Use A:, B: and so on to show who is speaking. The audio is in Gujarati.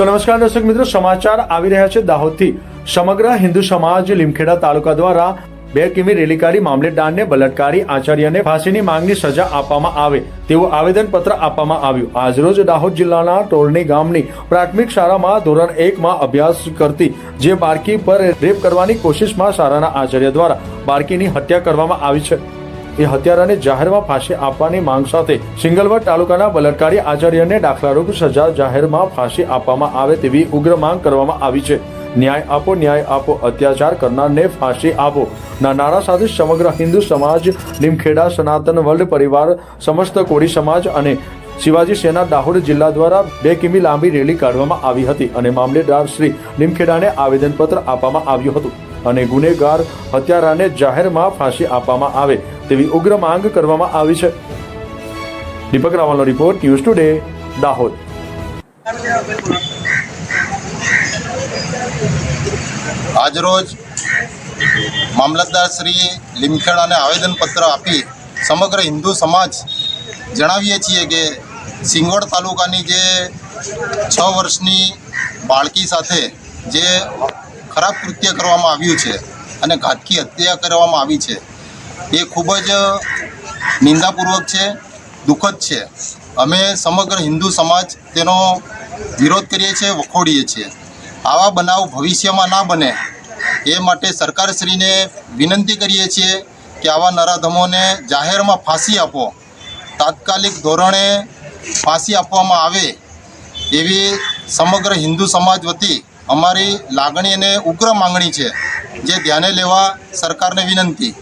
A: તો નમસ્કાર દર્શક મિત્રો, સમાચાર આવી રહ્યા છે દાહોદથી. સમગ્ર હિન્દુ સમાજ લીમખેડા તાલુકા દ્વારા બે કિમી રેલી કાઢી મામલેદારને બલાત્કારી આચાર્યને ફાંસીની માંગની સજા આપવામાં આવે તેવું આવેદનપત્ર આપવામાં આવ્યું. આજરોજ દાહોદ જિલ્લાના ટોલની ગામની પ્રાથમિક શાળામાં ધોરણ એકમાં અભ્યાસ કરતી જે બાળકી પર રેપ કરવાની કોશિશમાં શાળાના આચાર્ય દ્વારા બાળકીની હત્યા કરવામાં આવી છે. એ હત્યારાને જાહેરમાં ફાંસી આપવાની માંગ સાથે સિંગલવડ તાલુકાના બલાત્કારી આચાર્યને દાખલારૂપ સજા જાહેરમાં ફાંસી આપવામાં આવે તેવી ઉગ્ર માંગ કરવામાં આવી છે. ન્યાય આપો ન્યાય આપો, અત્યાચાર કરનારને ફાંસી આપો. ના નારા સાથે સમગ્ર હિન્દુ સમાજ, લીમખેડા, સનાતન વર્લ્ડ પરિવાર, સમસ્ત કોળી સમાજ અને શિવાજી સેના દાહોદ જિલ્લા દ્વારા બે કિમી લાંબી રેલી કાઢવામાં આવી હતી અને મામલેદાર શ્રી લીમખેડાને આવેદનપત્ર આપવામાં આવ્યું હતું. અને ગુનેગાર હત્યારાને જાહેરમાં ફાંસી આપવામાં આવે તેવી ઉગ્ર માંગ કરવામાં આવી છે. દીપક રાવલનો રિપોર્ટ, ન્યૂઝ ટુડે, દાહોદ.
B: આજરોજ મામલતદાર શ્રી લીમખેડાને આવેદનપત્ર આપી સમગ્ર હિન્દુ સમાજ જણાવીએ છીએ કે સિંગવડ તાલુકાની જે છ વર્ષની બાળકી સાથે જે ખરાબ કૃત્ય કરવામાં આવ્યું છે અને ઘાતકી હત્યા કરવામાં આવી છે. એ ખૂબ જ નિંદાપૂર્વક છે, દુઃખદ છે. અમે સમગ્ર હિન્દુ સમાજ તેનો વિરોધ કરીએ છીએ, વખોડીએ છીએ. આવા બનાવ ભવિષ્યમાં ના બને એ માટે સરકારશ્રીને વિનંતી કરીએ છીએ કે આવા નરાધમોને જાહેરમાં ફાંસી આપો. તાત્કાલિક ધોરણે ફાંસી આપવામાં આવે એવી સમગ્ર હિન્દુ સમાજ વતી અમારી લાગણી અને ઉગ્ર માંગણી છે જે ધ્યાને લેવા સરકારને વિનંતી.